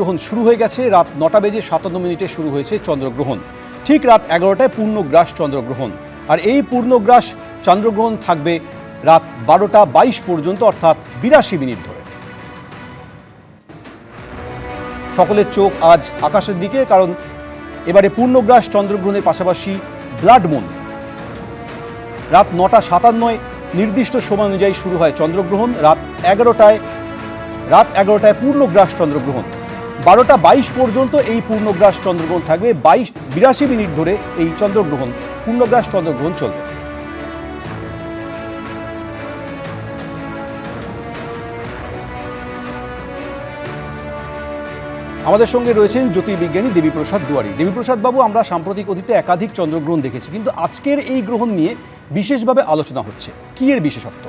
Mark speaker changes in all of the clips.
Speaker 1: গ্রহণ শুরু হয়ে গেছে। রাত নটা বেজে সাতান্ন মিনিটে শুরু হয়েছে চন্দ্রগ্রহণ। ঠিক রাত এগারোটায় পূর্ণগ্রাস চন্দ্রগ্রহণ। আর এই পূর্ণগ্রাস চন্দ্রগ্রহণ থাকবে রাত বারোটা বাইশ পর্যন্ত, অর্থাৎ বিরাশি মিনিট ধরে। সকলের চোখ আজ আকাশের দিকে, কারণ এবারে পূর্ণগ্রাস চন্দ্রগ্রহণের পাশাপাশি ব্লাড মুন। রাত নটা সাতান্নয় নির্দিষ্ট সময় অনুযায়ী শুরু হয় চন্দ্রগ্রহণ। রাত এগারোটায় রাত এগারোটায় পূর্ণগ্রাস চন্দ্রগ্রহণ। বারোটা বাইশ পর্যন্ত এই পূর্ণগ্রাস চন্দ্রগ্রহণ থাকবে। বাইশ, বিরাশি মিনিট ধরে এই চন্দ্রগ্রহণ, পূর্ণগ্রাস চন্দ্রগ্রহণ চলবে। আমাদের সঙ্গে রয়েছেন জ্যোতির্বিজ্ঞানী দেবীপ্রসাদ দুয়ারি। দেবীপ্রসাদ বাবু, আমরা সাম্প্রতিক অতীতে একাধিক চন্দ্রগ্রহণ দেখেছি, কিন্তু আজকের এই গ্রহণ নিয়ে বিশেষভাবে আলোচনা হচ্ছে। কি এর বিশেষত্ব?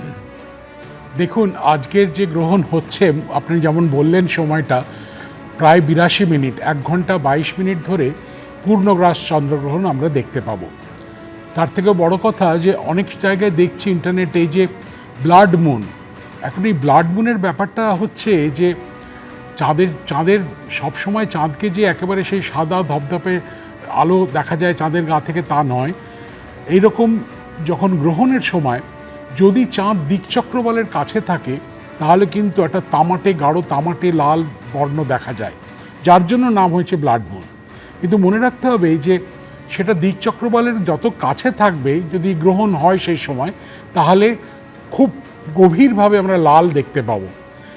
Speaker 2: দেখুন, আজকের যে গ্রহণ হচ্ছে, আপনি যেমন বললেন সময়টা প্রায় বিরাশি মিনিট, এক ঘণ্টা বাইশ মিনিট ধরে পূর্ণগ্রাস চন্দ্রগ্রহণ আমরা দেখতে পাবো। তার থেকেও বড় কথা যে অনেক জায়গায় দেখছি ইন্টারনেটে যে ব্লাড মুন। এখন এই ব্লাড মুনের ব্যাপারটা হচ্ছে যে চাঁদের চাঁদের সবসময় চাঁদকে যে একেবারে সেই সাদা ধপধপে আলো দেখা যায় চাঁদের গা থেকে তা নয়। এইরকম যখন গ্রহণের সময় যদি চাঁদ দিকচক্রবলের কাছে থাকে তাহলে কিন্তু একটা তামাটে গাঢ়, তামাটে লাল বর্ণ দেখা যায়। যার জন্য নাম হয়েছে ব্লাড মুন কিন্তু মনে রাখতে হবে যে সেটা দিকচক্রবলের যত কাছে থাকবে, যদি গ্রহণ হয় সেই সময়, তাহলে খুব গভীরভাবে আমরা লাল দেখতে পাবো।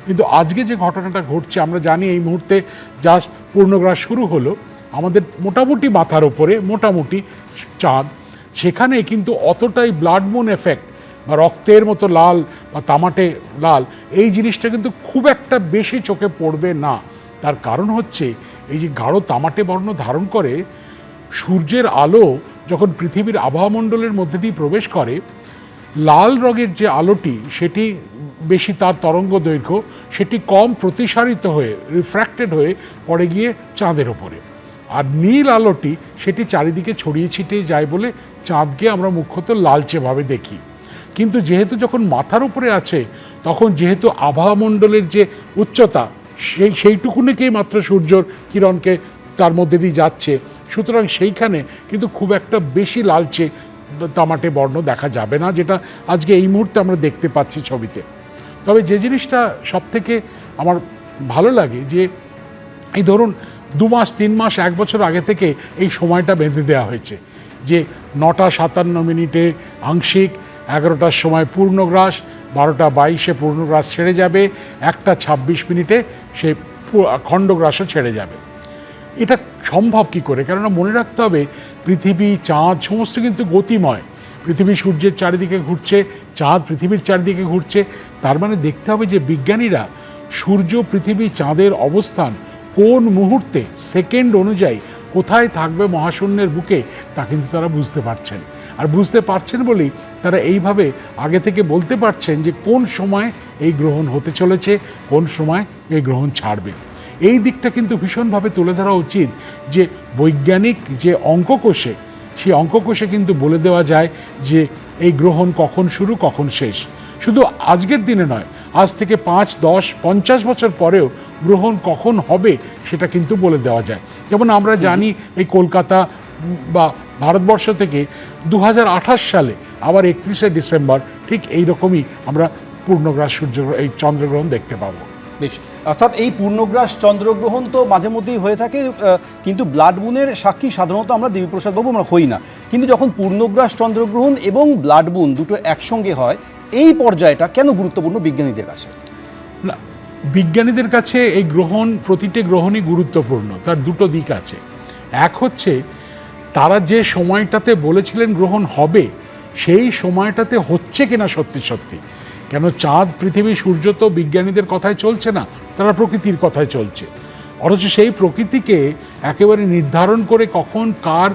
Speaker 2: কিন্তু আজকে যে ঘটনাটা ঘটছে, আমরা জানি এই মুহূর্তে জাস্ট পূর্ণগ্রাস শুরু হলো। আমাদের মোটামুটি মাথার ওপরে, মোটামুটি চাঁদ। সেখানে কিন্তু অতটাই ব্লাড মুন এফেক্ট বা রক্তের মতো লাল বা তামাটে লাল, এই জিনিসটা কিন্তু খুব একটা বেশি চোখে পড়বে না। তার কারণ হচ্ছে, এই যে গাঢ় তামাটে বর্ণ ধারণ করে, সূর্যের আলো যখন পৃথিবীর আবহাওয়ামণ্ডলের মধ্যে দিয়ে প্রবেশ করে, লাল রঙের যে আলোটি, সেটি বেশি তার তরঙ্গ দৈর্ঘ্য, সেটি কম প্রতিসারিত হয়ে রিফ্র্যাক্টেড হয়ে পড়ে গিয়ে চাঁদের ওপরে। আর নীল আলোটি, সেটি চারিদিকে ছড়িয়ে ছিটিয়ে যায় বলে চাঁদকে আমরা মুখ্যত লালচেভাবে দেখি। কিন্তু যেহেতু যখন মাথার উপরে আছে, তখন যেহেতু আবহাওয়ামণ্ডলের যে উচ্চতা, সেই, সেইটুকুনিকেই মাত্র সূর্যর কিরণকে তার মধ্যে দিয়ে যাচ্ছে। সুতরাং সেইখানে কিন্তু খুব একটা বেশি লালচে তামাটে বর্ণ দেখা যাবে না, যেটা আজকে এই মুহূর্তে আমরা দেখতে পাচ্ছি ছবিতে। তবে যে জিনিসটা সব থেকে আমার ভালো লাগে যে, এই ধরুন দু মাস, তিন মাস, এক বছর আগে থেকে এই সময়টা বেঁধে দেওয়া হয়েছে। যে নটা সাতান্ন মিনিটে আংশিক এগারোটার সময় পূর্ণগ্রাস, বারোটা বাইশে পূর্ণগ্রাস ছেড়ে যাবে, একটা ছাব্বিশ মিনিটে সে খণ্ডগ্রাসও ছেড়ে যাবে। এটা সম্ভব কি করে? কেননা মনে রাখতে হবে, পৃথিবী, চাঁদ সমস্ত কিন্তু গতিময়। পৃথিবী সূর্যের চারিদিকে ঘুরছে, চাঁদ পৃথিবীর চারিদিকে ঘুরছে। তার মানে দেখতে হবে যে বিজ্ঞানীরা সূর্য, পৃথিবী, চাঁদের অবস্থান কোন মুহূর্তে, সেকেন্ড অনুযায়ী কোথায় থাকবে মহাশূন্যের বুকে, তা কিন্তু তারা বুঝতে পারছেন। আর বুঝতে পারছেন বলেই তারা এইভাবে আগে থেকে বলতে পারছেন যে কোন সময় এই গ্রহণ হতে চলেছে, কোন সময় এই গ্রহণ ছাড়বে। এই দিকটা কিন্তু ভীষণভাবে তুলে ধরা উচিত যে বৈজ্ঞানিক যে অঙ্ককোষে, সেই অঙ্ককোষে কিন্তু বলে দেওয়া যায় যে এই গ্রহণ কখন শুরু, কখন শেষ। শুধু আজকের দিনে নয়, আজ থেকে পাঁচ, দশ, পঞ্চাশ বছর পরেও গ্রহণ কখন হবে সেটা কিন্তু বলে দেওয়া যায়। যেমন আমরা জানি এই কলকাতা বা ভারতবর্ষ থেকে দু হাজার আঠাশ সালে আবার একত্রিশে ডিসেম্বর ঠিক এই রকমই আমরা পূর্ণগ্রাস সূর্য এই চন্দ্রগ্রহণ দেখতে পাবো।
Speaker 1: বেশ অর্থাৎ এই পূর্ণগ্রাস চন্দ্রগ্রহণ তো মাঝে মধ্যেই হয়ে থাকে কিন্তু ব্লাড মুনের সাক্ষী সাধারণত আমরা দেবীপ্রসাদ বাবু আমরা হই না। কিন্তু যখন পূর্ণগ্রাস চন্দ্রগ্রহণ এবং ব্লাড মুন দুটো একসঙ্গে হয় এই পর্যায়টা কেন গুরুত্বপূর্ণ বিজ্ঞানীদের কাছে?
Speaker 2: না বিজ্ঞানীদের কাছে এই গ্রহণ প্রতিটি গ্রহণই গুরুত্বপূর্ণ তার দুটো দিক আছে। এক হচ্ছে তারা যে সময়টাতে বলেছিলেন গ্রহণ হবে, সেই সময়টাতে হচ্ছে কিনা সত্যি সত্যি? কেন চাঁদ, পৃথিবী, সূর্য তো বিজ্ঞানীদের কথায় চলছে না, তারা প্রকৃতির কথায় চলছে। অথচ সেই প্রকৃতিকে একেবারে নির্ধারণ করে কখন কার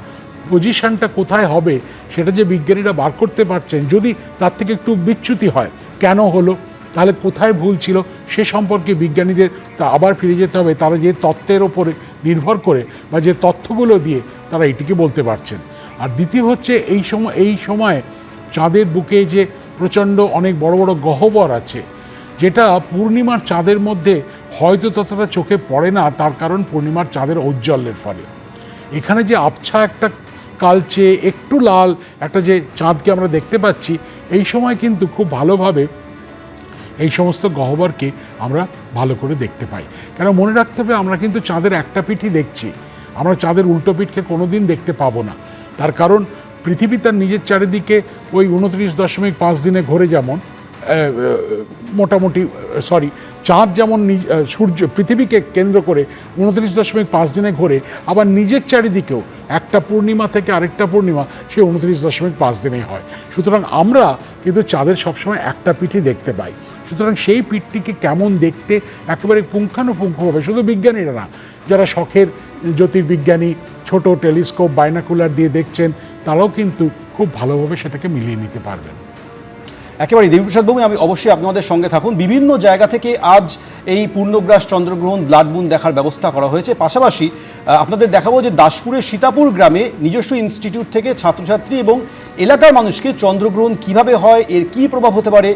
Speaker 2: পজিশনটা কোথায় হবে, সেটা যে বিজ্ঞানীরা বার করতে পারছেন, যদি তার থেকে একটু বিচ্যুতি হয়, কেন হলো? তাহলে কোথায় ভুল ছিল? সে সম্পর্কে বিজ্ঞানীদের তা আবার ফিরে যেতে হবে। তারা যে তত্ত্বের ওপরে নির্ভর করে বা যে তথ্যগুলো দিয়ে তারা এটিকে বলতে পারছেন। আর দ্বিতীয় হচ্ছে এই সময় এই সময় চাঁদের বুকে যে প্রচণ্ড অনেক বড় বড় গহ্বর আছে, যেটা পূর্ণিমার চাঁদের মধ্যে হয়তো ততটা চোখে পড়ে না, তার কারণ পূর্ণিমার চাঁদের ঔজ্জ্বল্যের ফলে। এখানে যে আবছা একটা কালচে, একটু লাল একটা যে চাঁদকে আমরা দেখতে পাচ্ছি, এই সময় কিন্তু খুব ভালোভাবে এই সমস্ত গহ্বরকে আমরা ভালো করে দেখতে পাই। কেন মনে রাখতে হবে, আমরা কিন্তু চাঁদের একটা পিঠই দেখছি। আমরা চাঁদের উল্টো পিঠকে কোনো দিন দেখতে পাবো না। তার কারণ, পৃথিবী তার নিজের চারিদিকে ওই উনত্রিশ দশমিক পাঁচ দিনে ঘোরে যেমন মোটামুটি সরি, চাঁদ যেমন সূর্য, পৃথিবীকে কেন্দ্র করে উনত্রিশ দশমিক পাঁচ দিনে ঘোরে, আবার নিজের চারিদিকেও একটা পূর্ণিমা থেকে আরেকটা পূর্ণিমা সে উনত্রিশ দশমিক পাঁচ দিনেই হয়। সুতরাং আমরা কিন্তু চাঁদের সবসময় একটা পিঠই দেখতে পাই। সুতরাং সেই পিঠটিকে কেমন দেখতে একেবারে পুঙ্খানুপুঙ্খভাবে, শুধু বিজ্ঞানীরা না, যারা শখের জ্যোতির্বিজ্ঞানী, ছোট টেলিস্কোপ, বাইনাকুলার দিয়ে দেখছেন, তারাও কিন্তু খুব ভালোভাবে সেটাকে মিলিয়ে নিতে পারবেন।
Speaker 1: একেবারে দেবীপ্রসাদ বাবু আমি অবশ্যই আপনাদের সঙ্গে থাকুন। বিভিন্ন জায়গা থেকে আজ এই পূর্ণগ্রাস চন্দ্রগ্রহণ, ব্লাড মুন দেখার ব্যবস্থা করা হয়েছে। পাশাপাশি আপনাদের দেখাবো যে দাসপুরের সীতাপুর গ্রামে নিজস্ব ইনস্টিটিউট থেকে ছাত্রছাত্রী এবং এলাকার মানুষকে চন্দ্রগ্রহণ কীভাবে হয়, এর কি প্রভাব হতে পারে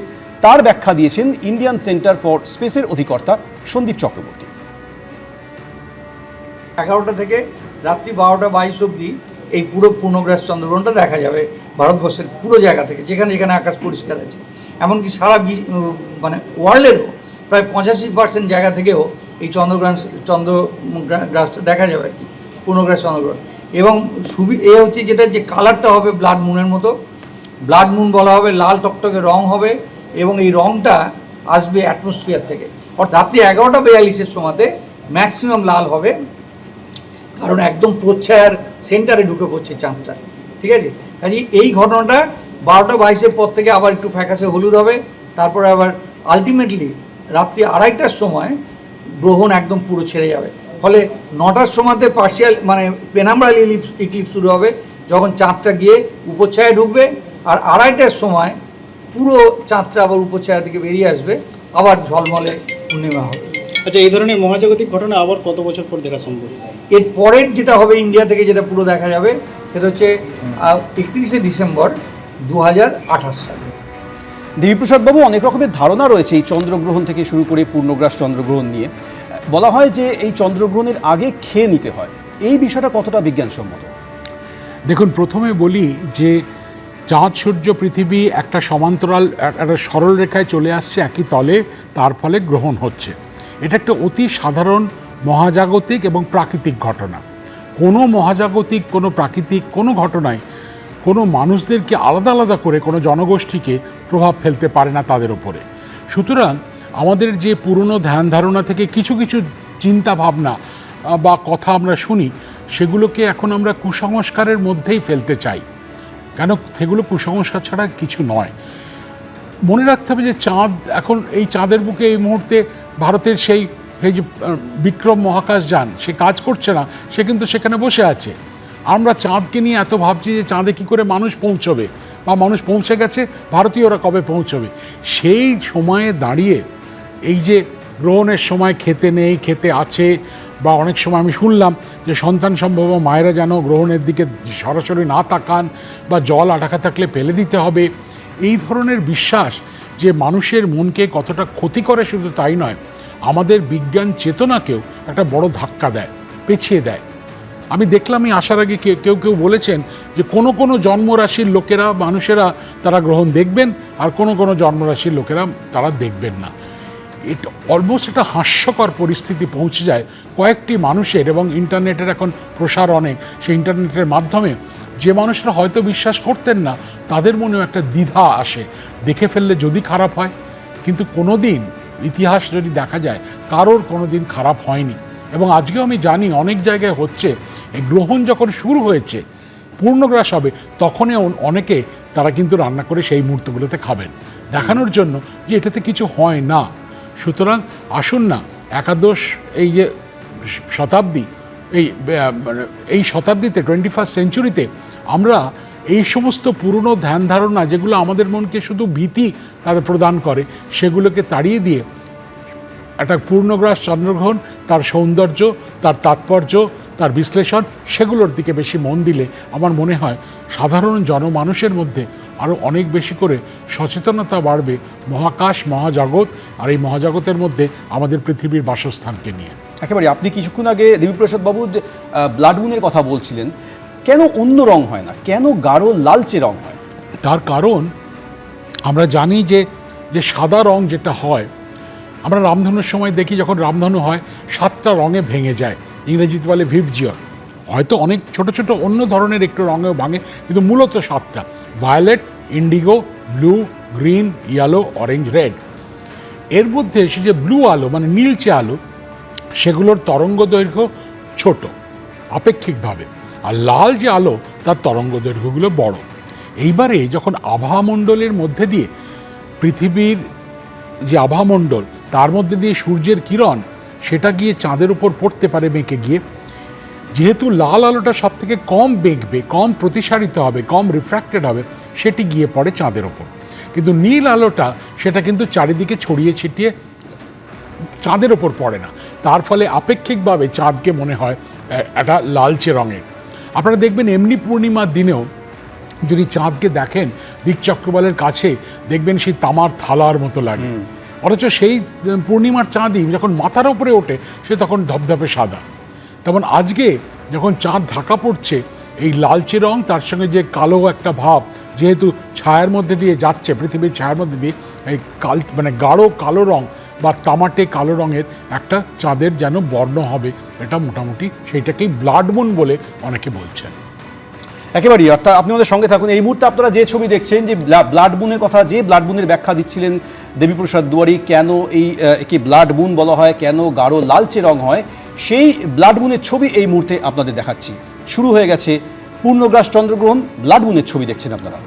Speaker 1: তার ব্যাখ্যা দিয়েছেন ইন্ডিয়ান সেন্টার ফর স্পেসের অধিকর্তা সন্দীপ চক্রবর্তী।
Speaker 3: এগারোটা থেকে রাত্রি বারোটা বাইশ অবধি এই পুরো পূর্ণগ্রাস চন্দ্রগ্রহণটা দেখা যাবে ভারতবর্ষের পুরো জায়গা থেকে, যেখানে যেখানে আকাশ পরিষ্কার আছে। এমনকি সারা মানে ওয়ার্ল্ডেরও প্রায় পঁচাশি পার্সেন্ট জায়গা থেকেও এই চন্দ্রগ্রাস, চন্দ্রগ্রাসটা দেখা যাবে আর কি, পূর্ণগ্রাস চন্দ্রগ্রহণ। এবং সুবি, এ হচ্ছে যেটা যে কালারটা হবে ব্লাড মুনের মতো। ব্লাড মুন বলা হবে, লাল টকটকে রং হবে এবং এই রংটা আসবে অ্যাটমসফিয়ার থেকে। অর্থাৎ রাত্রি এগারোটা বিয়াল্লিশের সময়তে ম্যাক্সিমাম লাল হবে, কারণ একদম প্রচ্ছায়ার সেন্টারে ঢুকে পড়ছে চাঁদটা, ঠিক আছে? কাজে এই ঘটনাটা বারোটা বাইশের পর থেকে আবার একটু ফ্যাকাসে হলুদ হবে, তারপরে আবার আলটিমেটলি রাত্রি আড়াইটার সময় গ্রহণ একদম পুরো ছেড়ে যাবে। ফলে নটার সময়তে পার্শিয়াল মানে পেনাম্বরাল ইলিপস ইক্লিপস শুরু হবে, যখন চাঁদটা গিয়ে উপচ্ছায়ায় ঢুকবে, আর আড়াইটার সময় পুরো চাঁদটা আবার উপচ্ছায়া থেকে বেরিয়ে আসবে আবার ঝলমলে পূর্ণিমা হবে।
Speaker 4: আচ্ছা এই ধরনের মহাজাগতিক ঘটনা আবার কত বছর পর দেখা সম্ভব?
Speaker 3: এর পরের যেটা হবে ইন্ডিয়া থেকে যেটা পুরো দেখা যাবে সেটা হচ্ছে একত্রিশে ডিসেম্বর দু হাজার আঠাশ সালে।
Speaker 1: দেবীপ্রসাদ বাবু অনেক রকমের ধারণা রয়েছে এই চন্দ্রগ্রহণ থেকে শুরু করে পূর্ণগ্রাস চন্দ্রগ্রহণ নিয়ে। বলা হয় যে এই চন্দ্রগ্রহণের আগে খেয়ে নিতে হয়। এই বিষয়টা কতটা বিজ্ঞানসম্মত?
Speaker 2: দেখুন প্রথমে বলি যে চাঁদ, সূর্য, পৃথিবী একটা সমান্তরাল একটা সরল রেখায় চলে আসছে একই তলে, তার ফলে গ্রহণ হচ্ছে। এটা একটা অতি সাধারণ মহাজাগতিক এবং প্রাকৃতিক ঘটনা। কোনো মহাজাগতিক, কোনো প্রাকৃতিক, কোনো ঘটনায় কোনো মানুষদেরকে আলাদা আলাদা করে কোনো জনগোষ্ঠীকে প্রভাব ফেলতে পারে না তাদের ওপরে সুতরাং আমাদের যে পুরনো ধ্যান ধারণা থেকে কিছু কিছু চিন্তা ভাবনা বা কথা আমরা শুনি, সেগুলোকে এখন আমরা কুসংস্কারের মধ্যেই ফেলতে চাই। কেন সেগুলো কুসংস্কার ছাড়া কিছু নয়। মনে রাখতে হবে যে চাঁদ, এখন এই চাঁদের বুকে এই মুহূর্তে ভারতের সেই এই যে বিক্রম মহাকাশ যান, সে কাজ করছে না, সে কিন্তু সেখানে বসে আছে। আমরা চাঁদকে নিয়ে এত ভাবছি যে চাঁদে কি করে মানুষ পৌঁছবে, বা মানুষ পৌঁছে গেছে, ভারতীয়রা কবে পৌঁছবে? সেই সময়ে দাঁড়িয়ে, এই যে গ্রহণের সময় খেতে নেই, খেতে আছে বা অনেক সময় আমি শুনলাম যে সন্তান সম্ভব মায়েরা যেন গ্রহণের দিকে সরাসরি না তাকান বা জল আটাকা থাকলে ফেলে দিতে হবে। এই ধরনের বিশ্বাস যে মানুষের মনকে কতটা ক্ষতি করে শুধু তাই নয়, আমাদের বিজ্ঞান চেতনাকেও একটা বড় ধাক্কা দেয়, পেছিয়ে দেয়। আমি দেখলাম এই আসার আগে কে- কেউ কেউ বলেছেন যে কোনো কোনো জন্মরাশির লোকেরা, মানুষেরা তারা গ্রহণ দেখবেন আর কোনো কোনো জন্মরাশির লোকেরা তারা দেখবেন না। এটা অলমোস্ট একটা হাস্যকর পরিস্থিতি পৌঁছে যায় কয়েকটি মানুষের এবং ইন্টারনেটের এখন প্রসার অনেক। সেই ইন্টারনেটের মাধ্যমে যে মানুষরা হয়তো বিশ্বাস করতেন না, তাদের মনেও একটা দ্বিধা আসে। দেখে ফেললে যদি খারাপ হয়, কিন্তু কোনো দিন ইতিহাস যদি দেখা যায়, কারোর কোনো দিন খারাপ হয়নি। এবং আজকেও আমি জানি অনেক জায়গায় হচ্ছে, এই গ্রহণ যখন শুরু হয়েছে, পূর্ণগ্রাস হবে, তখনই অনেকে তারা কিন্তু রান্না করে সেই মুহূর্তগুলোতে খাবেন। দেখানোর জন্য যে এটাতে কিছু হয় না। সুতরাং আসুন না, একাদশ এই যে শতাব্দী, এই মানে এই শতাব্দীতে টোয়েন্টি ফার্স্ট সেঞ্চুরিতে আমরা এই সমস্ত পুরনো ধ্যান ধারণা যেগুলো আমাদের মনকে শুধু ভীতি তাদের প্রদান করে, সেগুলোকে তাড়িয়ে দিয়ে একটা পূর্ণগ্রাস চন্দ্রগ্রহণ, তার সৌন্দর্য, তার তাৎপর্য, তার বিশ্লেষণ, সেগুলোর দিকে বেশি মন দিলে আমার মনে হয় সাধারণ জনমানুষের মধ্যে আরও অনেক বেশি করে সচেতনতা বাড়বে মহাকাশ, মহাজগৎ আর এই মহাজগতের মধ্যে আমাদের পৃথিবীর বাসস্থানকে নিয়ে।
Speaker 1: একেবারে আপনি কিছুক্ষণ আগে দেবীপ্রসাদ বাবু ব্লাড মুনের কথা বলছিলেন। কেন অন্য রং হয় না? কেন গাঢ় লালচে রং হয়?
Speaker 2: তার কারণ আমরা জানি যে যে সাদা রং যেটা হয় আমরা রামধনুর সময় দেখি যখন রামধনু হয় সাতটা রঙে ভেঙে যায়। ইংরেজিতে বলে ভিভজিয়র হয়তো অনেক ছোট ছোট অন্য ধরনের একটু রঙেও ভাঙে কিন্তু মূলত সাতটা। Violet indigo blue green yellow orange red. এর মধ্যে সে যে ব্লু আলো মানে নীলচে আলো, সেগুলোর তরঙ্গ দৈর্ঘ্য ছোট, আপেক্ষিকভাবে। আর লাল যে আলো, তার তরঙ্গ দৈর্ঘ্যগুলো বড়। এইবারে যখন আবহামণ্ডলের মধ্যে দিয়ে পৃথিবীর যে আবহামণ্ডল তার মধ্যে দিয়ে সূর্যের কিরণ, সেটা গিয়ে চাঁদের উপর পড়তে পারে বেঁকে গিয়ে। যেহেতু লাল আলোটা সব থেকে কম বেঁকবে কম প্রতিসারিত হবে, কম রিফ্র্যাক্টেড হবে, সেটি গিয়ে পড়ে চাঁদের ওপর কিন্তু নীল আলোটা সেটা কিন্তু চারিদিকে ছড়িয়ে ছিটিয়ে চাঁদের ওপর পড়ে না। তার ফলে আপেক্ষিকভাবে চাঁদকে মনে হয় একটা লালচে রঙের। আপনারা দেখবেন এমনি পূর্ণিমার দিনেও যদি চাঁদকে দেখেন দিক চক্রবালের কাছে দেখবেন সেই তামার থালার মতো লাগে। অথচ সেই পূর্ণিমার চাঁদই যখন মাথার ওপরে ওঠে সে তখন ধপধপে সাদা। তেমন আজকে যখন চাঁদ ঢাকা পড়ছে এই লালচে রং তার সঙ্গে যে কালো একটা ভাব যেহেতু ছায়ার মধ্যে দিয়ে যাচ্ছে, পৃথিবীর ছায়ার মধ্যে দিয়ে, এই কাল মানে গাঢ় কালো রং বা তামাটে কালো রঙের একটা চাঁদের যেন বর্ণ হবে, এটা মোটামুটি সেইটাকেই ব্লাড মুন বলে অনেকে বলছেন।
Speaker 1: একেবারেই, অর্থাৎ আপনি আমাদের সঙ্গে থাকুন। এই মুহূর্তে আপনারা যে ছবি দেখছেন, যে ব্লাড বুনের কথা, যে ব্লাড বুনের ব্যাখ্যা দিচ্ছিলেন দেবীপ্রসাদ দুয়ারি, কেন এই একে ব্লাড বুন বলা হয়, কেন গাঢ় লালচে রং হয়, সেই ব্লাড বুনের ছবি এই মুহূর্তে আপনাদের দেখাচ্ছি। শুরু হয়ে গেছে পূর্ণগ্রাস চন্দ্রগ্রহণ ব্লাড ছবি দেখছেন আপনারা।